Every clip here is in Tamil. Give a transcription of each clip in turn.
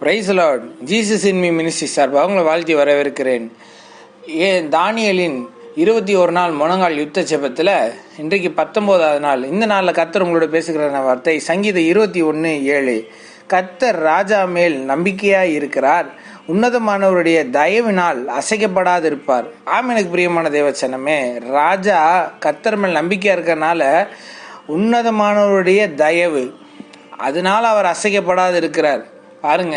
Praise Lord Jesus in me ministry சார்பாக உங்களை வாழ்த்தி வரவேற்கிறேன். ஏன் தானியலின் இருபத்தி ஒரு நாள் முழங்கால் யுத்த ஜெபத்தில் இன்றைக்கு பத்தொம்போதாவது நாள். இந்த நாளில் கத்தர் உங்களோட பேசுகிற வார்த்தை சங்கீத இருபத்தி ஒன்று ஏழு. கத்தர் ராஜா மேல் நம்பிக்கையாக இருக்கிறார். உன்னதமானவருடைய தயவினால் அசைக்கப்படாதிருப்பார். ஆம் எனக்கு பிரியமான தேவச்சனமே ராஜா கத்தர் மேல் நம்பிக்கையாக இருக்கிறனால உன்னதமானவருடைய தயவு அதனால் அவர் அசைக்கப்படாது இருக்கிறார் பாருங்க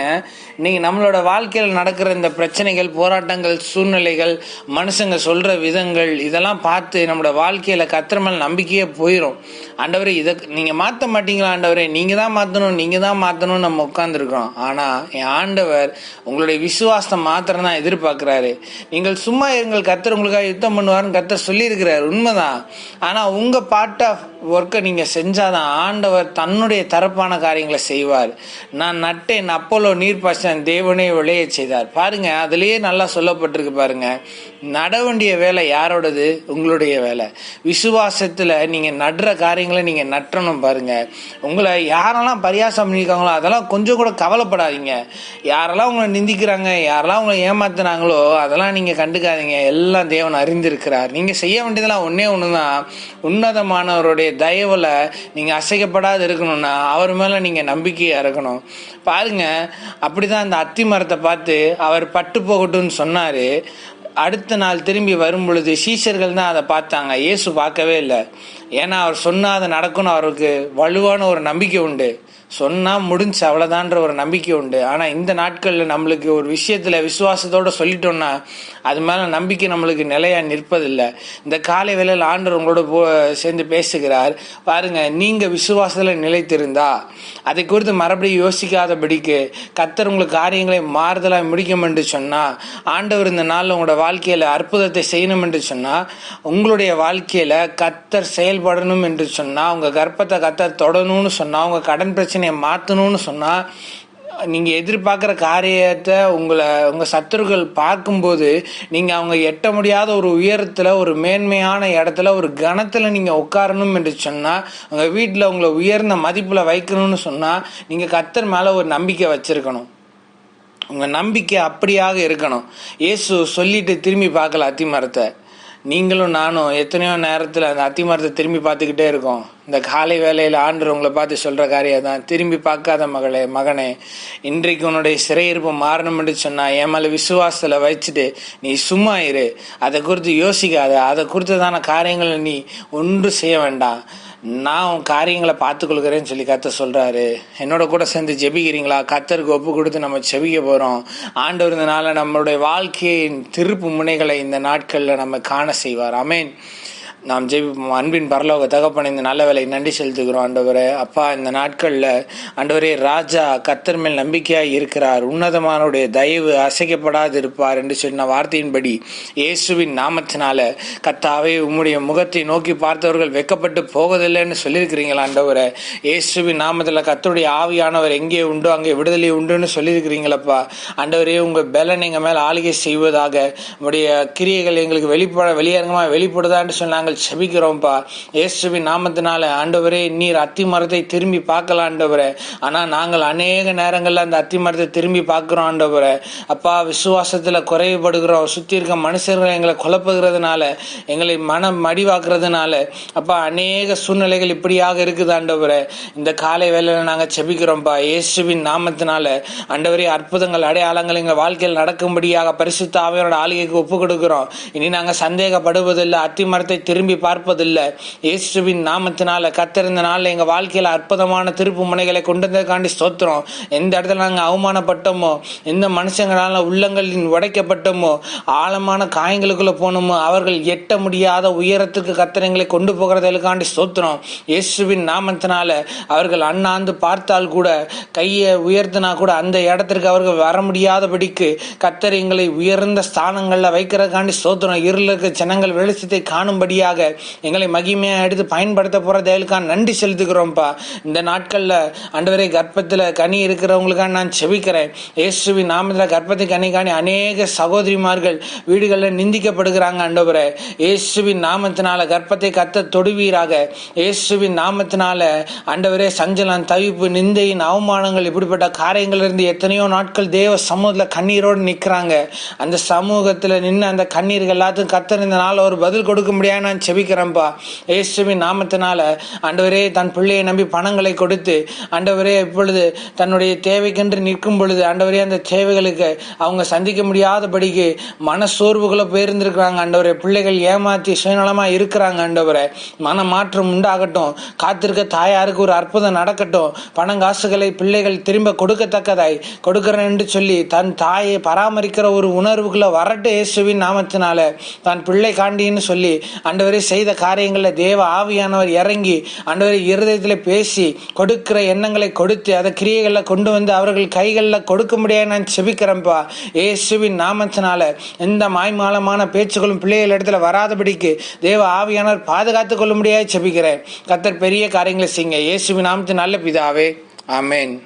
இன்னைக்கு நம்மளோட வாழ்க்கையில் நடக்கிற இந்த பிரச்சனைகள் போராட்டங்கள் சூழ்நிலைகள் மனுஷங்க சொல்ற விதங்கள் இதெல்லாம் பார்த்து நம்மளோட வாழ்க்கையில கத்திரமல் நம்பிக்கையே போயிடும் ஆண்டவரே இதை நீங்க மாற்ற மாட்டீங்களா ஆண்டவரே? நீங்க தான் மாத்தணும் நீங்க தான் மாத்தணும் நம்ம உட்கார்ந்துருக்கோம் ஆனா என் ஆண்டவர் உங்களுடைய விசுவாசத்தை மாத்திரம் தான் எதிர்பார்க்கிறாரு. நீங்கள் சும்மா எங்கள் கத்தர் உங்களுக்காக யுத்தம் பண்ணுவாருன்னு கத்தர் சொல்லியிருக்கிறார். உண்மைதான். ஆனா உங்க பார்ட் ஆஃப் ஒர்க்கை நீங்க செஞ்சாதான் ஆண்டவர் தன்னுடைய தரப்பான காரியங்களை செய்வார். நான் நட்டேன் அப்போலோ நீர் தேவனே விளைய செய்தார். பாருங்க அதுலேயே நல்லா சொல்லப்பட்டிருக்கு பாருங்க. நட வேண்டிய வேலை யாரோடது? உங்களுடைய வேலை. விசுவாசத்தில் நீங்கள் நடுற காரியங்களை நீங்கள் நட்டணும் பாருங்க. உங்களை யாரெல்லாம் பரியாசம் பண்ணியிருக்காங்களோ அதெல்லாம் கொஞ்சம் கூட கவலைப்படாதீங்க. யாரெல்லாம் உங்களை நிந்திக்கிறாங்க யாரெல்லாம் உங்களை ஏமாத்துனாங்களோ அதெல்லாம் நீங்கள் கண்டுக்காதீங்க. எல்லாம் தேவன் அறிந்திருக்கிறார். நீங்கள் செய்ய வேண்டியதெல்லாம் ஒன்றே ஒன்று தான் உன்னதமானவருடைய தயவில் நீங்கள் அசைக்கப்படாது இருக்கணும்னா அவர் மேலே நீங்கள் நம்பிக்கையாக இருக்கணும். பாருங்க அப்படிதான் அந்த அத்தி மரத்தை பார்த்து அவர் பட்டு போகட்டும்னு சொன்னார். அடுத்த நாள் திரும்பி வரும் பொழுது சீஷர்கள் தான் அதை பார்த்தாங்க. இயேசு பார்க்கவே இல்லை. ஏன்னா அவர் சொன்னால் அதை நடக்கும்னு அவருக்கு வலுவான ஒரு நம்பிக்கை உண்டு. சொன்னால் முடிஞ்சு அவ்வளோதான்ற ஒரு நம்பிக்கை உண்டு. ஆனால் இந்த நாட்களில் நம்மளுக்கு ஒரு விஷயத்தில் விசுவாசத்தோடு சொல்லிட்டோம்னா அது மேலே நம்பிக்கை நம்மளுக்கு நிலையாக நிற்பதில்லை. இந்த காலை வேளையில் ஆண்டவர் உங்களோட போ சேர்ந்து பேசுகிறார். பாருங்க நீங்கள் விசுவாசத்தில் நிலைத்திருந்தா அதை குறித்து மறுபடியும் யோசிக்காதபடிக்கு கத்தர் உங்களுக்கு காரியங்களை மாறுதலாக முடிக்கும் என்று சொன்னால் ஆண்டவர் இந்த நாளில் உங்களோட வாழ்க்கையில் அற்புதத்தை செய்யணும் என்று சொன்னால் உங்களுடைய வாழ்க்கையில் கத்தர் செயல்படணும் என்று சொன்னால் உங்கள் கர்ப்பத்தை கத்தர் தொடணும்னு சொன்னால் உங்கள் கடன் பிரச்சனையை மாற்றணும்னு சொன்னால் நீங்கள் எதிர்பார்க்குற காரியத்தை உங்களை உங்கள் சத்துருக்கள் பார்க்கும்போது நீங்கள் அவங்க எட்ட முடியாத ஒரு உயரத்தில் ஒரு மேன்மையான இடத்துல ஒரு கணத்தில் நீங்கள் உட்காரணும் என்று சொன்னால் உங்கள் வீட்டில் உங்களை உயர்ந்த மதிப்பில் வைக்கணும்னு சொன்னால் நீங்கள் கத்தர் மேலே ஒரு நம்பிக்கை வச்சுருக்கணும். உங்கள் நம்பிக்கை அப்படியாக இருக்கணும். இயேசு சொல்லிட்டு திரும்பி பார்க்கல அத்திமரத்தை. நீங்களும் நானும் எத்தனையோ நேரத்தில் அந்த அத்திமரத்தை திரும்பி பார்த்துக்கிட்டே இருக்கோம். இந்த காலை வேலையில் ஆண்டு உங்களை பார்த்து சொல்கிற காரியம் தான் திரும்பி பார்க்காத மகளே மகனே இன்றைக்கு உன்னுடைய சிறையிருப்பு மாறணும்னு சொன்னால் என் மேலே விசுவாசத்தில் வச்சுட்டு நீ சும்மா இரு. அதை குறித்து யோசிக்காத. அதை குறித்ததான காரியங்களை நீ ஒன்று செய்ய வேண்டாம். நான் உன் காரியங்களை பார்த்துக்கொள்கிறேன்னு சொல்லி கத்த சொல்கிறாரு என்னோட கூட சேர்ந்து ஜெபிக்கிறீங்களா? கத்தருக்கு ஒப்பு கொடுத்து நம்ம ஜெபிக்க போகிறோம் ஆண்டவர் இருந்தனால நம்மளுடைய வாழ்க்கையின் திருப்பு முனைகளை இந்த நாட்களில் நம்ம காண செய்வார். அமேன் நாம் ஜெபிப்போம் அன்பின் பரலோக தகப்பன இந்த நல்ல வேலை நன்றி செலுத்துகிறோம் ஆண்டவரே. அப்பா இந்த நாட்களில் ஆண்டவரே ராஜா கத்தர் மேல் நம்பிக்கையாக இருக்கிறார். உன்னதமானுடைய தயவு அசைக்கப்படாது இருப்பார் என்று சொன்ன வார்த்தையின்படி இயேசுவின் நாமத்தினால கத்தாவே உம்முடைய முகத்தை நோக்கி பார்த்தவர்கள் வெக்கப்பட்டு போவதில்லைன்னு சொல்லியிருக்கிறீங்களா ஆண்டவரே? இயேசுவின் நாமத்தில் கத்தருடைய ஆவியானவர் எங்கே உண்டோ அங்கே விடுதலை உண்டுன்னு சொல்லியிருக்கிறீங்களப்பா. ஆண்டவரே உங்கள் பலன் எங்கள் மேல் ஆளுகை செய்வதாக உங்களுடைய கிரியைகள் எங்களுக்கு வெளிப்பட வெளியரங்கமாக வெளிப்படுதான்னு சொன்னாங்க நாங்கள் செபிக்கிறோம்ப்பா இயேசுவின் நாமத்தினால ஆண்டவரே நீர் அத்தி மரத்தை திரும்பி பார்க்கலாம் ஆண்டவரே. ஆனால் நாங்கள் அநேக நேரங்களில் அந்த அத்தி மரத்தை திரும்பி பார்க்குறோம் ஆண்டவரே. அப்பா விசுவாசத்தில் குறைவுபடுகிறோம். சுற்றி இருக்க மனுஷர்கள் எங்களை குழப்புகிறதுனால எங்களை மனம் மடிவாக்குறதுனால அப்பா அநேக சூழ்நிலைகள் இப்படியாக இருக்குது ஆண்டவரே. இந்த காலை வேலையில் நாங்கள் செபிக்கிறோம்ப்பா இயேசுவின் நாமத்தினால ஆண்டவரே அற்புதங்கள் அடையாளங்கள் எங்கள் வாழ்க்கையில் நடக்கும்படியாக பரிசுத்த ஆவியோட ஆளுகைக்கு ஒப்பு கொடுக்கிறோம் இனி நாங்கள் சந்தேகப்படுவதில்லை. அத்தி மரத்தை திரும்பி பார்ப்பதில்லை. இயேசுவின் நாமத்தினால கத்திருந்த நாளில் எங்கள் வாழ்க்கையில் அற்புதமான திருப்பு முனைகளை கொண்டு வந்ததுக்காண்டி ஸ்தோத்திரம். எந்த இடத்துல நாங்கள் அவமானப்பட்டோமோ எந்த மனுஷங்களால் உள்ளங்களின் உடைக்கப்பட்டோமோ ஆழமான காயங்களுக்குள்ள போனோமோ அவர்கள் எட்ட முடியாத உயரத்துக்கு கத்திரங்களை கொண்டு போகிறதுக்காண்டி ஸ்தோத்திரம். இயேசுவின் நாமத்தினால அவர்கள் அண்ணாந்து பார்த்தால் கூட கையை உயர்த்தினா கூட அந்த இடத்திற்கு அவர்கள் வர முடியாதபடிக்கு கத்தர் எங்களை உயர்ந்த ஸ்தானங்களில் வைக்கிறதுக்காண்டி ஸ்தோத்திரம். இருளுக்கு ஜனங்கள் வெளிச்சத்தை காணும்படியாக தொடுவீராக எங்களை மகிமையாக எடுத்து பயன்படுத்த போகிற தயலுக்காக நன்றி செலுத்துகிறோம்ப்பா. இந்த நாட்களில் ஆண்டவரே கர்ப்பத்தில் கனி இருக்கிறவங்களுக்காக நான் செபிக்கிறேன். இயேசுவின் நாமத்தில் கர்ப்பத்தை கனி காணி அநேக சகோதரிமார்கள் வீடுகளில் நிந்திக்கப்படுகிறாங்க அண்டவரை இயேசுவின் நாமத்தினால கர்ப்பத்தை கத்த தொடுவீராக. இயேசுவின் நாமத்தினால அண்டவரே சஞ்சலம் தவிப்பு நிந்தையின் அவமானங்கள் இப்படிப்பட்ட காரியங்களிலிருந்து எத்தனையோ நாட்கள் தேவ சமூகத்தில் கண்ணீரோடு நிற்கிறாங்க அந்த சமூகத்தில் நின்று அந்த கண்ணீர்கள் எல்லாத்துக்கும் கத்தர் இந்த நாள் ஒரு பதில் கொடுக்க முடியாது நான் செபிக்கிறேன்ப்பா இயேசுவின் நாமத்தினால ஆண்டவரே தன் பிள்ளையை நம்பி பணங்களை கொடுத்து ஆண்டவரே இப்பொழுது தன்னுடைய தேவைக்கென்று நிற்கும் பொழுது ஆண்டவரே அந்த தேவைகளுக்கு அவங்க சந்திக்க முடியாதபடிக்கு மனசோர்வுகளை போயிருந்திருக்கிறாங்க ஆண்டவரே பிள்ளைகள் ஏமாற்றி சுயநலமாக இருக்கிறாங்க ஆண்டவரே. மன மாற்றம் உண்டாகட்டும். காத்திருக்க தாயாருக்கு ஒரு அற்புதம் நடக்கட்டும். பணம் காசுகளை பிள்ளைகள் திரும்ப கொடுக்கத்தக்கதாய் கொடுக்கிறேன் என்று சொல்லி தன் தாயை பராமரிக்கிற ஒரு உணர்வுகளை வரட்டு இயேசுவின் நாமத்தினால தன் பிள்ளை காண்டின்னு சொல்லி ஆண்டவரே செய்த காரியங்களில் தேவ ஆவியானவர் இறங்கி ஆண்டவரை இருதயத்தில் பேசி கொடுக்கிற எண்ணங்களை கொடுத்து அதை கிரியைகளில் கொண்டு வந்து அவர்கள் கைகளில் கொடுக்க முடியாது நான் செபிக்கிறேன்ப்பா இயேசுவின் நாமத்தினால எந்த மாய்மாலமான பேச்சுகளும் பிள்ளைகள் இடத்துல வராதபடிக்கு தேவ ஆவியானவர் பாதுகாத்துக் கொள்ள முடியாது செபிக்கிறேன். கத்தர் பெரிய காரியங்களை செய்யுங்க. இயேசுவின் நாமத்தின் நல்ல பிதாவே. ஆமேன்.